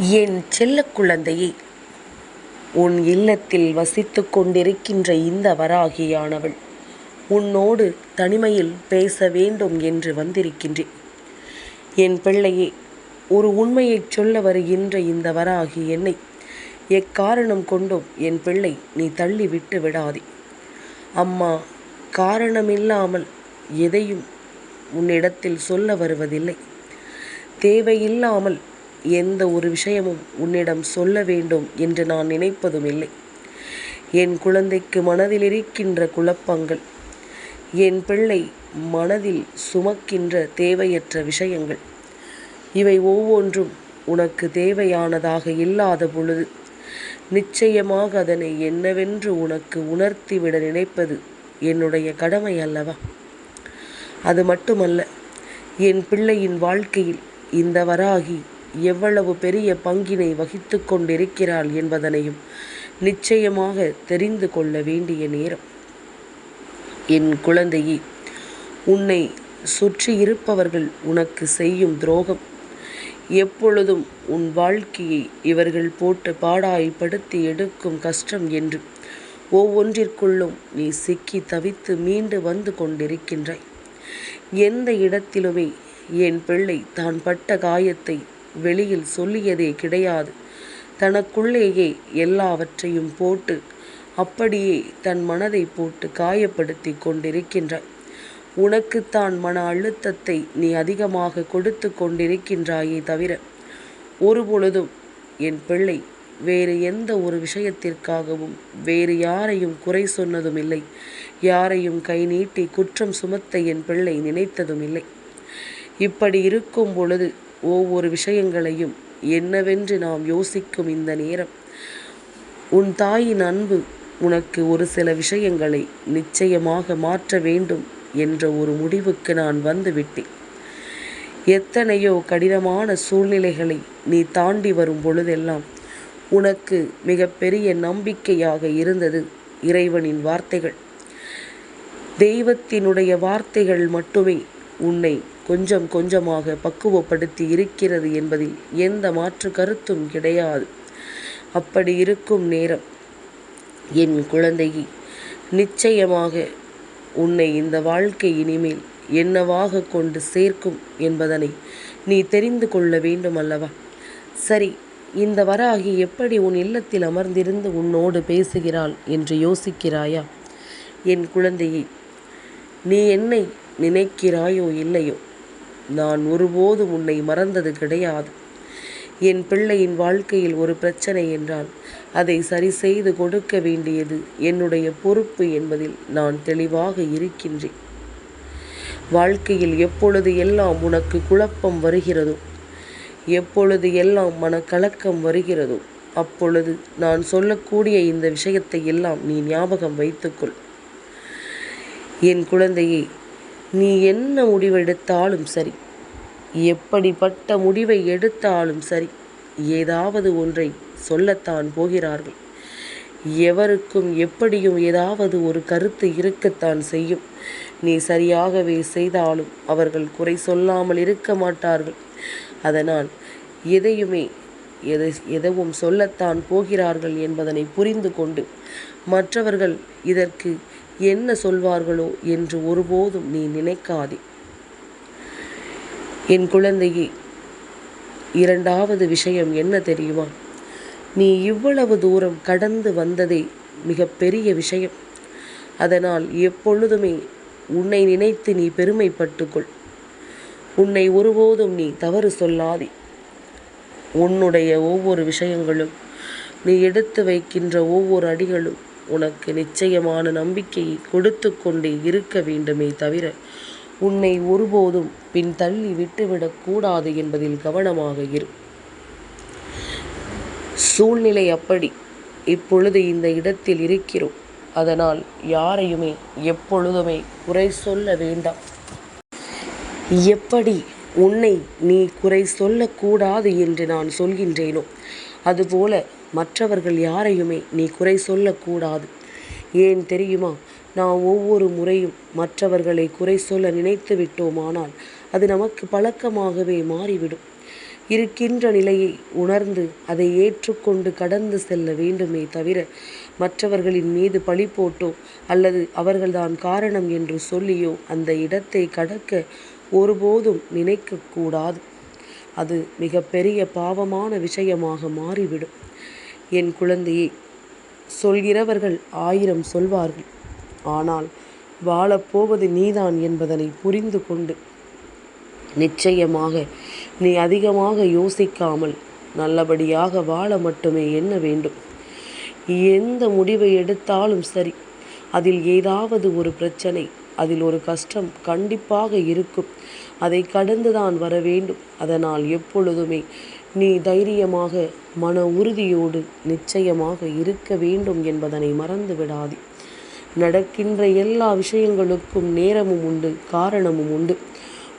என் செல்ல குழந்தையே உன் இல்லத்தில் வசித்து கொண்டிருக்கின்ற இந்த வராகியானவள் உன்னோடு தனிமையில் பேச வேண்டும் என்று வந்திருக்கின்றேன். என் பிள்ளையே ஒரு உண்மையைச் சொல்ல வருகின்ற இந்த வராகி என்னை எக்காரணம் கொண்டும் என் பிள்ளை நீ தள்ளி விட்டு விடாதே. அம்மா காரணமில்லாமல் எதையும் உன்னிடத்தில் சொல்ல வருவதில்லை. தேவையில்லாமல் எந்த ஒரு விஷயமும் உன்னிடம் சொல்ல வேண்டும் என்று நான் நினைப்பதும் இல்லை. என் குழந்தைக்கு மனதில் இருக்கின்ற குழப்பங்கள் என் பிள்ளை மனதில் சுமக்கின்ற தேவையற்ற விஷயங்கள் இவை ஒவ்வொன்றும் உனக்கு தேவையானதாக இல்லாத பொழுது நிச்சயமாக அதனை என்னவென்று உனக்கு உணர்த்திவிட நினைப்பது என்னுடைய கடமை அல்லவா? அது மட்டுமல்ல என் பிள்ளையின் வாழ்க்கையில் இந்த வராகி எவ்வளவு பெரிய பங்கினை வகித்து கொண்டிருக்கிறாள் என்பதனையும் நிச்சயமாக தெரிந்து கொள்ள வேண்டிய நேரம். என் குழந்தையே உன்னை சுற்றி இருப்பவர்கள் உனக்கு செய்யும் துரோகம் எப்பொழுதும் உன் வாழ்க்கையை இவர்கள் போட்டு பாடாய்படுத்தி எடுக்கும் கஷ்டம் என்று ஒவ்வொன்றிற்குள்ளும் நீ சிக்கி தவித்து மீண்டு வந்து கொண்டிருக்கின்றாய். எந்த இடத்திலுமே என் பிள்ளை தான் பட்ட காயத்தை வெளியில் சொல்லியதே கிடையாது. தனக்குள்ளேயே எல்லாவற்றையும் போட்டு அப்படியே தன் மனதை போட்டு காயப்படுத்தி கொண்டிருக்கின்றாய். உனக்குத்தான் மன அழுத்தத்தை நீ அதிகமாக கொடுத்து கொண்டிருக்கின்றாயே தவிர ஒருபொழுதும் என் பிள்ளை வேறு எந்த ஒரு விஷயத்திற்காகவும் வேறு யாரையும் குறை சொன்னதும் இல்லை யாரையும் கை நீட்டி குற்றம் சுமத்த என் பிள்ளை நினைத்ததும் இல்லை இப்படி இருக்கும் பொழுது ஒவ்வொரு விஷயங்களையும் என்னவென்று நாம் யோசிக்கும் இந்த நேரம். உன் தாயின் அன்பு உனக்கு ஒரு சில விஷயங்களை நிச்சயமாக மாற்ற வேண்டும் என்ற ஒரு முடிவுக்கு நான் வந்துவிட்டேன். எத்தனையோ கடினமான சூழ்நிலைகளை நீ தாண்டி வரும் பொழுதெல்லாம் உனக்கு மிகப்பெரிய நம்பிக்கையாக இருந்தது இறைவனின் வார்த்தைகள். தெய்வத்தினுடைய வார்த்தைகள் மட்டுமே உன்னை கொஞ்சம் கொஞ்சமாக பக்குவப்படுத்தி இருக்கிறது என்பதில் எந்த மாற்று கருத்தும் கிடையாது. அப்படி இருக்கும் நேரம். என் குழந்தையை நிச்சயமாக உன்னை இந்த வாழ்க்கை இனிமேல் என்னவாக கொண்டு சேர்க்கும் என்பதனை நீ தெரிந்து கொள்ள வேண்டும் அல்லவா? சரி இந்த வராகி எப்படி உன் இல்லத்தில் அமர்ந்திருந்து உன்னோடு பேசுகிறாள் என்று யோசிக்கிறாயா? என் குழந்தையை நீ என்னை நினைக்கிறாயோ இல்லையோ? நான் ஒருபோதும் உன்னை மறந்தது கிடையாது. என் பிள்ளையின் வாழ்க்கையில் ஒரு பிரச்சனை என்றால் அதை சரி செய்து கொடுக்க வேண்டியது என்னுடைய பொறுப்பு என்பதில் நான் தெளிவாக இருக்கின்றேன். வாழ்க்கையில் எப்பொழுது எல்லாம் உனக்கு குழப்பம் வருகிறதோ எப்பொழுது எல்லாம் மனக்கலக்கம் வருகிறதோ அப்பொழுது நான் சொல்லக்கூடிய இந்த விஷயத்தை எல்லாம் நீ ஞாபகம் வைத்துக்கொள். என் குழந்தையை நீ என்ன முடிவெடுத்தாலும் சரி. எப்படிப்பட்ட முடிவை எடுத்தாலும் சரி ஏதாவது ஒன்றை சொல்லத்தான் போகிறார்கள். எவருக்கும் எப்படியும் ஏதாவது ஒரு கருத்து இருக்கத்தான் செய்யும். நீ சரியாகவே செய்தாலும் அவர்கள் குறை சொல்லாமல் இருக்க மாட்டார்கள். அதனால் எதையுமே எதை எதுவும் சொல்லத்தான் போகிறார்கள் என்பதனை புரிந்து கொண்டு மற்றவர்கள் இதற்கு என்ன சொல்வார்களோ என்று ஒருபோதும் நீ நினைக்காதே. என் குழந்தையே இரண்டாவது விஷயம் என்ன தெரியுமா? நீ இவ்வளவு தூரம் கடந்து வந்ததே மிக பெரிய விஷயம். அதனால் எப்பொழுதுமே உன்னை நினைத்து நீ பெருமைப்பட்டுக்கொள். உன்னை ஒருபோதும் நீ தவறு சொல்லாதே. உன்னுடைய ஒவ்வொரு விஷயங்களும் நீ எடுத்து வைக்கின்ற ஒவ்வொரு அடிகளும் உனக்கு நிச்சயமான நம்பிக்கையை கொடுத்து கொண்டே இருக்க வேண்டுமே தவிர உன்னை ஒருபோதும் பின் தள்ளி விட்டுவிடக்கூடாது என்பதில் கவனமாக இரு. சூழ்நிலை அப்படி. இப்பொழுது இந்த இடத்தில் இருக்கிறோம். அதனால் யாரையுமே எப்பொழுதுமே குறை சொல்ல வேண்டாம். எப்படி உன்னை நீ குறை சொல்லக்கூடாது என்று நான் சொல்கின்றேனோ அதுபோல மற்றவர்கள் யாரையுமே நீ குறை சொல்லக்கூடாது. ஏன் தெரியுமா? நான் ஒவ்வொரு முறையும் மற்றவர்களை குறை சொல்ல நினைத்து விட்டோமானால் அது நமக்கு பழக்கமாகவே மாறிவிடும். இருக்கின்ற நிலையை உணர்ந்து அதை ஏற்றுக்கொண்டு கடந்து செல்ல வேண்டுமே தவிர மற்றவர்களின் மீது பழி போட்டோ அல்லது அவர்கள்தான் காரணம் என்று சொல்லியோ அந்த இடத்தை கடக்க ஒருபோதும் நினைக்கக்கூடாது. அது மிகப்பெரிய பாவமான விஷயமாக மாறிவிடும். என் குழந்தையை சொல்கிறவர்கள் ஆயிரம் சொல்வார்கள். ஆனால் வாழப்போவது நீதான் என்பதனை புரிந்து கொண்டு நிச்சயமாக நீ அதிகமாக யோசிக்காமல் நல்லபடியாக வாழ மட்டுமே எண்ண வேண்டும்? எந்த முடிவை எடுத்தாலும் சரி அதில் ஏதாவது ஒரு பிரச்சனை அதில் ஒரு கஷ்டம் கண்டிப்பாக இருக்கும். அதை கடந்துதான் வர வேண்டும். அதனால் எப்பொழுதுமே நீ தைரியமாக மன உறுதியோடு நிச்சயமாக இருக்க வேண்டும் என்பதனை மறந்து விடாதே. நடக்கின்ற எல்லா விஷயங்களுக்கும் நேரமும் உண்டு காரணமும் உண்டு.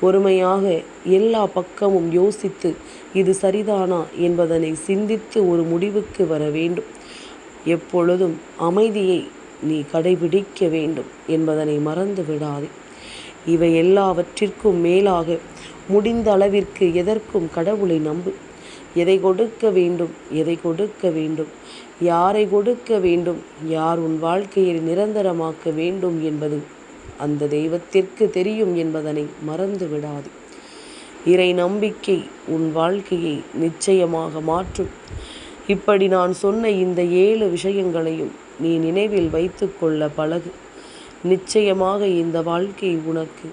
பொறுமையாக எல்லா பக்கமும் யோசித்து இது சரிதானா என்பதனை சிந்தித்து ஒரு முடிவுக்கு வர வேண்டும். எப்பொழுதும் அமைதியை நீ கடைபிடிக்க வேண்டும் என்பதனை மறந்து விடாதே. இவை எல்லாவற்றிற்கும் மேலாக முடிந்த அளவிற்கு எதற்கும் கடவுளை நம்பு. எதை கொடுக்க வேண்டும்? எதை கொடுக்க வேண்டும்? யாரை கொடுக்க வேண்டும்? யார் உன் வாழ்க்கையை நிரந்தரமாக்க வேண்டும் என்பது அந்த தெய்வத்திற்கு தெரியும் என்பதனை மறந்து விடாது இறை நம்பிக்கை உன் வாழ்க்கையை நிச்சயமாக மாற்றும். இப்படி நான் சொன்ன இந்த ஏழு விஷயங்களையும் நீ நினைவில் வைத்துக்கொள்ள பழகு. நிச்சயமாக இந்த வாழ்க்கை உனக்கு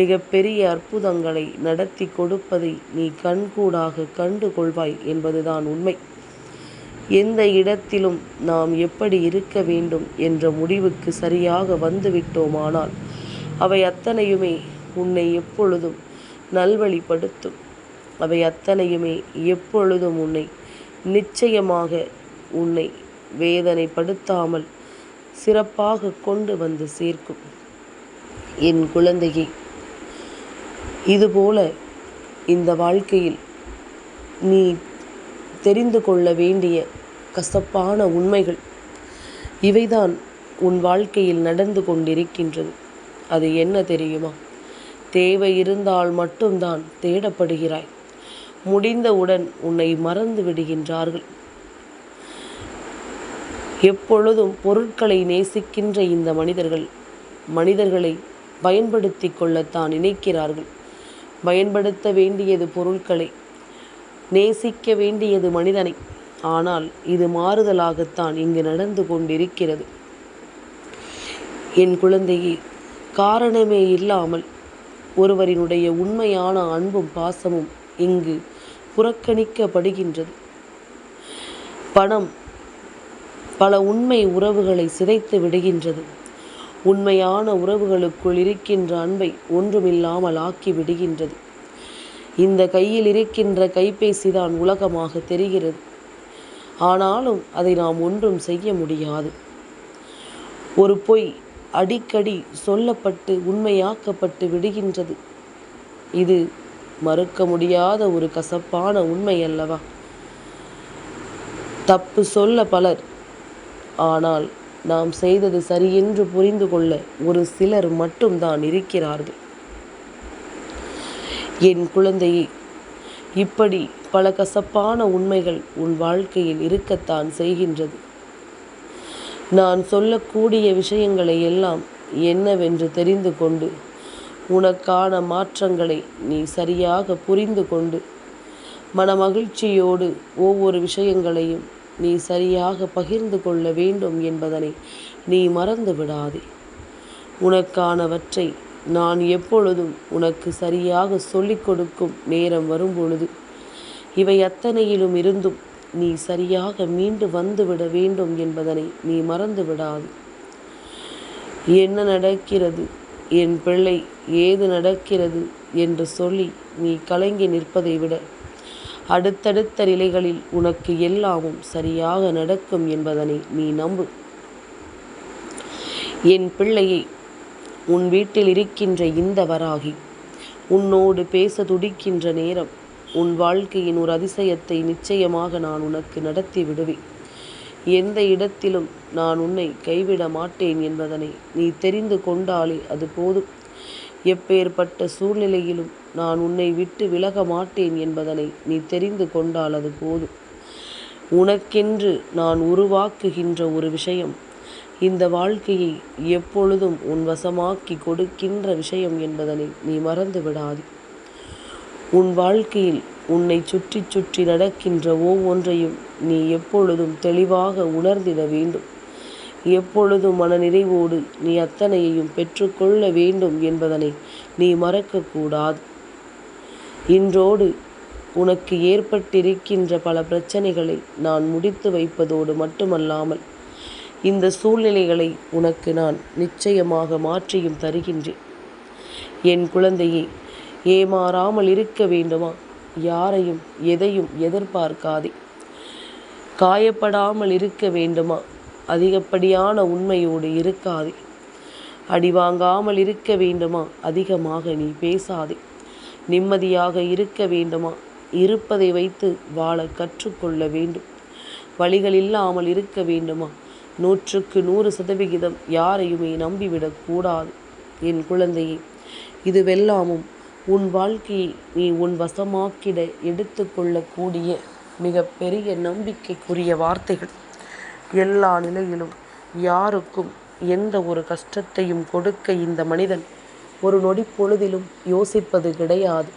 மிகப்பெரிய அற்புதங்களை நடத்தி கொடுப்பதை நீ கண்கூடாக கண்டு கொள்வாய் என்பதுதான் உண்மை. எந்த இடத்திலும் நாம் எப்படி இருக்க வேண்டும் என்ற முடிவுக்கு சரியாக வந்துவிட்டோமானால் அவை அத்தனையுமே உன்னை எப்பொழுதும் நல்வழிப்படுத்தும். அவை அத்தனையுமே எப்பொழுதும் உன்னை நிச்சயமாக உன்னை வேதனைப்படுத்தாமல் சிறப்பாக கொண்டு வந்து சேர்க்கும். என் குழந்தையை இதுபோல இந்த வாழ்க்கையில் நீ தெரிந்து கொள்ள வேண்டிய கசப்பான உண்மைகள் இவைதான் உன் வாழ்க்கையில் நடந்து கொண்டிருக்கின்றது. அது என்ன தெரியுமா? தேவை இருந்தால் மட்டும்தான் தேடப்படுகிறாய். முடிந்தவுடன் உன்னை மறந்து விடுகின்றார்கள். எப்பொழுதும் பொருட்களை நேசிக்கின்ற இந்த மனிதர்கள் மனிதர்களை பயன்படுத்தி கொள்ளத்தான் நினைக்கிறார்கள். பயன்படுத்த வேண்டியது பொருட்களை நேசிக்க வேண்டியது மனிதனை. ஆனால் இது மாறுதலாகத்தான் இங்கு நடந்து கொண்டிருக்கிறது. என் குழந்தையே காரணமே இல்லாமல் ஒருவரினுடைய உண்மையான அன்பும் பாசமும் இங்கு புறக்கணிக்கப்படுகின்றது. பணம் பல உண்மை உறவுகளை சிதைத்து விடுகின்றது. உண்மையான உறவுகளுக்குள் இருக்கின்ற அன்பை ஒன்றுமில்லாமல் ஆக்கி விடுகின்றது. இந்த கையில் இருக்கின்ற கைபேசி தான் உலகமாக தெரிகிறது. ஆனாலும் அதை நாம் ஒன்றும் செய்ய முடியாது. ஒரு பொய் அடிக்கடி சொல்லப்பட்டு உண்மையாக்கப்பட்டு விடுகின்றது. இது மறுக்க முடியாத ஒரு கசப்பான உண்மை அல்லவா? தப்பு சொல்ல பலர் ஆனால் நாம் செய்தது சரியென்று புரிந்து கொள்ள ஒரு சிலர் மட்டும்தான் இருக்கிறார்கள். என் குழந்தையே இப்படி பல கசப்பான உண்மைகள் உன் வாழ்க்கையில் இருக்கத்தான் செய்கின்றது. நான் சொல்லக்கூடிய விஷயங்களை எல்லாம் என்னவென்று தெரிந்து கொண்டு உனக்கான மாற்றங்களை நீ சரியாக புரிந்து கொண்டு மனமகிழ்ச்சியோடு ஒவ்வொரு விஷயங்களையும் நீ சரியாக பகிர்ந்து கொள்ள வேண்டும் என்பதனை நீ மறந்து விடாதே. உனக்கானவற்றை நான் எப்பொழுதும் உனக்கு சரியாக சொல்லிக் கொடுக்கும் நேரம் வரும்பொழுது இவை அத்தனையிலும் இருந்தும் நீ சரியாக மீண்டு வந்துவிட வேண்டும் என்பதனை நீ மறந்து விடாது. என்ன நடக்கிறது? என் பிள்ளை ஏது நடக்கிறது? என்று சொல்லி நீ கலங்கி நிற்பதை விட அடுத்தடுத்த நிலைகளில் உனக்கு எல்லாமும் சரியாக நடக்கும் என்பதனை நீ நம்பு. என் பிள்ளையை உன் வீட்டில் இருக்கின்ற இந்த வராகி உன்னோடு பேச துடிக்கின்ற நேரம் உன் வாழ்க்கையின் ஒரு அதிசயத்தை நிச்சயமாக நான் உனக்கு நடத்தி விடுவேன். எந்த இடத்திலும் நான் உன்னை கைவிட மாட்டேன் என்பதனை நீ தெரிந்து கொண்டாலே அது போதும். எப்பேற்பட்ட சூழ்நிலையிலும் நான் உன்னை விட்டு விலக மாட்டேன் என்பதனை நீ தெரிந்து கொண்டால் அது போதும். உனக்கென்று நான் உருவாக்குகின்ற ஒரு விஷயம் இந்த வாழ்க்கையை எப்பொழுதும் உன் வசமாக்கி கொடுக்கின்ற விஷயம் என்பதனை நீ மறந்து விடாது. உன் வாழ்க்கையில் உன்னை சுற்றி சுற்றி நடக்கின்ற ஒவ்வொன்றையும் நீ எப்பொழுதும் தெளிவாக உணர்ந்திட வேண்டும். எப்பொழுதும் மனநிறைவோடு நீ அத்தனையையும் பெற்றுக்கொள்ள வேண்டும் என்பதனை நீ மறக்கக்கூடாது. இன்றோடு உனக்கு ஏற்பட்டிருக்கின்ற பல பிரச்சனைகளை நான் முடித்து வைப்பதோடு மட்டுமல்லாமல் இந்த சூழ்நிலைகளை உனக்கு நான் நிச்சயமாக மாற்றியும் தருகின்றேன். என் குழந்தையை ஏமாறாமல் இருக்க வேண்டுமா? யாரையும் எதையும் எதிர்பார்க்காதே. காயப்படாமல் இருக்க வேண்டுமா? அதிகப்படியான உண்மையோடு இருக்காதே. அடி வாங்காமல் இருக்க வேண்டுமா? அதிகமாக நீ பேசாதே. நிம்மதியாக இருக்க வேண்டுமா? இருப்பதை வைத்து வாழ கற்றுக்கொள்ள வேண்டும். வழிகள் இல்லாமல் இருக்க வேண்டுமா? நூற்றுக்கு நூறு சதவிகிதம் யாரையுமே நம்பிவிடக்கூடாது என் குழந்தையே இதுவெல்லாமும் உன் வாழ்க்கையை நீ உன் வசமாக்கிட எடுத்துக்கொள்ளக்கூடிய மிக பெரிய நம்பிக்கைக்குரிய வார்த்தைகள். எல்லா நிலையிலும் யாருக்கும் எந்த ஒரு கஷ்டத்தையும் கொடுக்க இந்த மனிதன் ஒரு நொடி பொழுதிலும் யோசிப்பது கிடையாது.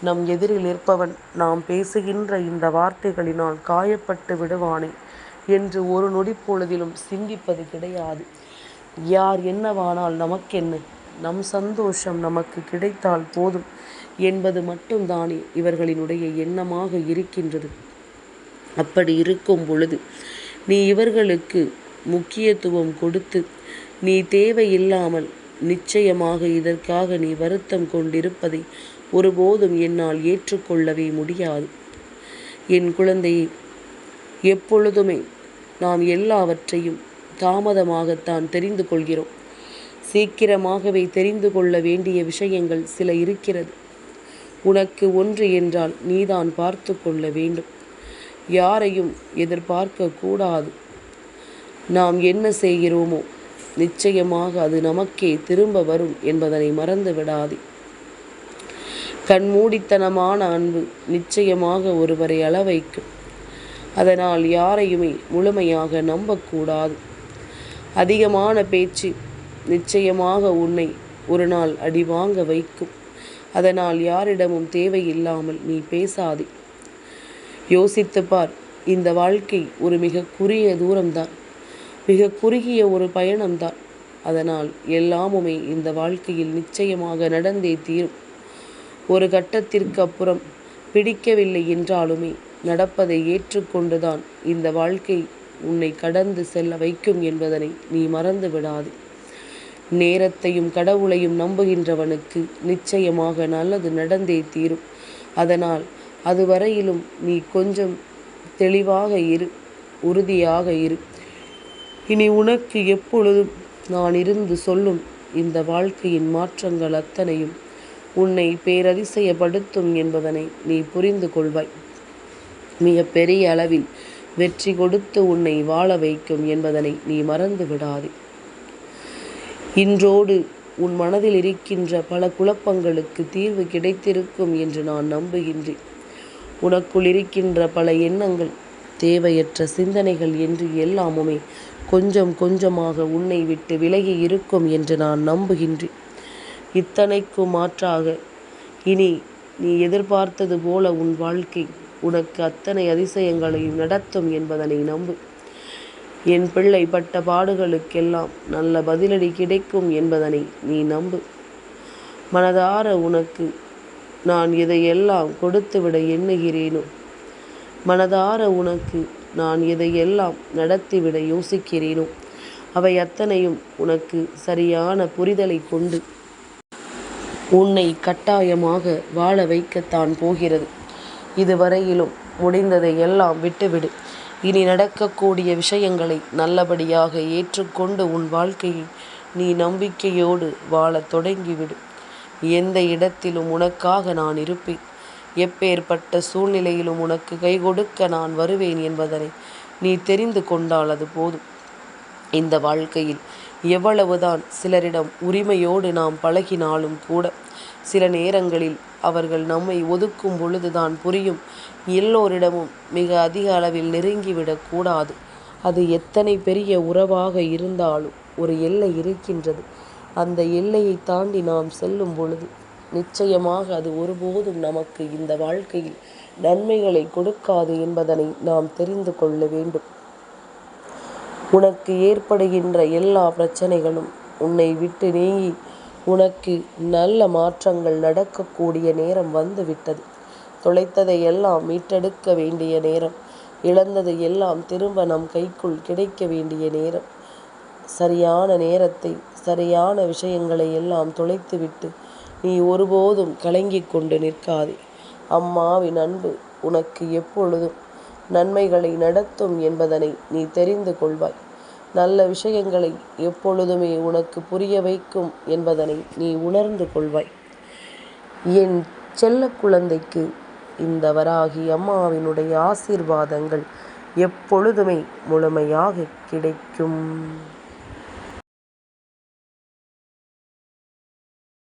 நம் எதிரில் இருப்பவன் நாம் பேசுகின்ற இந்த வார்த்தைகளினால் காயப்பட்டு விடுவானே என்று ஒரு நொடி பொழுதிலும் சிந்திப்பது கிடையாது. யார் என்னவானால் நமக்கென்ன நம் சந்தோஷம் நமக்கு கிடைத்தால் போதும் என்பது மட்டும்தானே இவர்களினுடைய எண்ணமாக இருக்கின்றது. அப்படி இருக்கும் பொழுது நீ இவர்களுக்கு முக்கியத்துவம் கொடுத்து நீ தேவையில்லாமல் நிச்சயமாக இதற்காக நீ வருத்தம் கொண்டிருப்பதை ஒருபோதும் என்னால் ஏற்றுக்கொள்ளவே முடியாது. என் குழந்தையை எப்பொழுதுமே நாம் எல்லாவற்றையும் தாமதமாகத்தான் தெரிந்து கொள்கிறோம். சீக்கிரமாகவே தெரிந்து கொள்ள வேண்டிய விஷயங்கள் சில இருக்கிறது. உனக்கு ஒன்று என்றால் நீதான் பார்த்து கொள்ள வேண்டும். யாரையும் எதிர்பார்க்க கூடாது நாம் என்ன செய்கிறோமோ நிச்சயமாக அது நமக்கே திரும்ப வரும் என்பதனை மறந்து விடாதே கண்மூடித்தனமான அன்பு நிச்சயமாக ஒருவரை அளவைக்கும். அதனால் யாரையுமே முழுமையாக நம்பக்கூடாது. அதிகமான பேச்சு நிச்சயமாக உன்னை ஒரு நாள் அடி வாங்க வைக்கும். அதனால் யாரிடமும் தேவையில்லாமல் நீ பேசாதே. யோசித்து பார் இந்த வாழ்க்கை ஒரு மிக குறுகிய தூரம்தான். மிக குறுகிய ஒரு பயணம்தான். அதனால் எல்லாமுமே இந்த வாழ்க்கையில் நிச்சயமாக நடந்தே தீரும். ஒரு கட்டத்திற்கு அப்புறம் பிடிக்கவில்லை என்றாலுமே நடப்பதை ஏற்றுக்கொண்டுதான் இந்த வாழ்க்கை உன்னை கடந்து செல்ல வைக்கும் என்பதனை நீ மறந்து விடாது. நேரத்தையும் கடவுளையும் நம்புகின்றவனுக்கு நிச்சயமாக நல்லது நடந்தே தீரும். அதனால் அதுவரையிலும் நீ கொஞ்சம் தெளிவாக இரு உறுதியாக இரு. இனி உனக்கு எப்பொழுதும் நான் இருந்து சொல்லும் இந்த வாழ்க்கையின் மாற்றங்கள் அத்தனையும் உன்னை பேரதிசயப்படுத்தும் என்பதனை நீ புரிந்து கொள்வாய். மிக பெரிய அளவில் வெற்றி கொடுத்து உன்னை வாழ வைக்கும் என்பதனை நீ மறந்து விடாதே. இன்றோடு உன் மனதில் இருக்கின்ற பல குழப்பங்களுக்கு தீர்வு கிடைத்திருக்கும் என்று நான் நம்புகின்றேன். உனக்குள் இருக்கின்ற பல எண்ணங்கள் தேவையற்ற சிந்தனைகள் என்று எல்லாமுமே கொஞ்சம் கொஞ்சமாக உன்னை விட்டு விலகி இருக்கும் என்று நான் நம்புகின்றேன். இத்தனைக்கும் மாற்றாக இனி நீ எதிர்பார்த்தது போல உன் வாழ்க்கை உனக்கு அத்தனை அதிசயங்களையும் நடத்தும் என்பதனை நம்பு. என் பிள்ளை பட்ட பாடுகளுக்கெல்லாம் நல்ல பதிலடி கிடைக்கும் என்பதனை நீ நம்பு. மனதார உனக்கு நான் இதையெல்லாம் கொடுத்துவிட எண்ணுகிறேனோ? மனதார உனக்கு நான் இதையெல்லாம் நடத்திவிட யோசிக்கிறேனோ? அவை அத்தனையும் உனக்கு சரியான புரிதலை கொண்டு உன்னை கட்டாயமாக வாழ வைக்கத்தான் போகிறது. இதுவரையிலும் முடிந்ததை எல்லாம் விட்டுவிடு. இனி நடக்கக்கூடிய விஷயங்களை நல்லபடியாக ஏற்றுக்கொண்டு உன் வாழ்க்கையை நீ நம்பிக்கையோடு வாழத் தொடங்கிவிடு. எந்த இடத்திலும் உனக்காக நான் இருப்பேன். எப்பேற்பட்ட சூழ்நிலையிலும் உனக்கு கை கொடுக்க நான் வருவேன் என்பதனை நீ தெரிந்து கொண்டால் அது போதும். இந்த வாழ்க்கையில் எவ்வளவுதான் சிலரிடம் உரிமையோடு நாம் பழகினாலும் கூட சில நேரங்களில் அவர்கள் நம்மை ஒதுக்கும் பொழுதுதான் புரியும். எல்லோரிடமும் மிக அதிக அளவில் நெருங்கிவிடக்கூடாது அது எத்தனை பெரிய உறவாக இருந்தாலும் ஒரு எல்லை இருக்கின்றது. அந்த எல்லையை தாண்டி நாம் செல்லும் பொழுது நிச்சயமாக அது ஒருபோதும் நமக்கு இந்த வாழ்க்கையில் நன்மைகளை கொடுக்காது என்பதனை நாம் தெரிந்து கொள்ள வேண்டும். உனக்கு ஏற்படுகின்ற எல்லா பிரச்சனைகளும் உன்னை விட்டு நீங்கி உனக்கு நல்ல மாற்றங்கள் நடக்கக்கூடிய நேரம் வந்துவிட்டது. தொலைத்ததை எல்லாம் மீட்டெடுக்க வேண்டிய நேரம் இழந்தது எல்லாம் திரும்ப நம் கைக்குள் கிடைக்க வேண்டிய நேரம். சரியான நேரத்தை சரியான விஷயங்களை எல்லாம் தொலைத்துவிட்டு நீ ஒருபோதும் கலங்கிக் கொண்டு நிற்காதே. அம்மாவின் அன்பு உனக்கு எப்பொழுதும் நன்மைகளை நடத்தும் என்பதனை நீ தெரிந்து கொள்வாய். நல்ல விஷயங்களை எப்பொழுதுமே உனக்கு புரிய வைக்கும் என்பதனை நீ உணர்ந்து கொள்வாய். என் செல்ல குழந்தைக்கு இந்த வராகி அம்மாவினுடைய ஆசீர்வாதங்கள் எப்பொழுதுமே முழுமையாக கிடைக்கும்.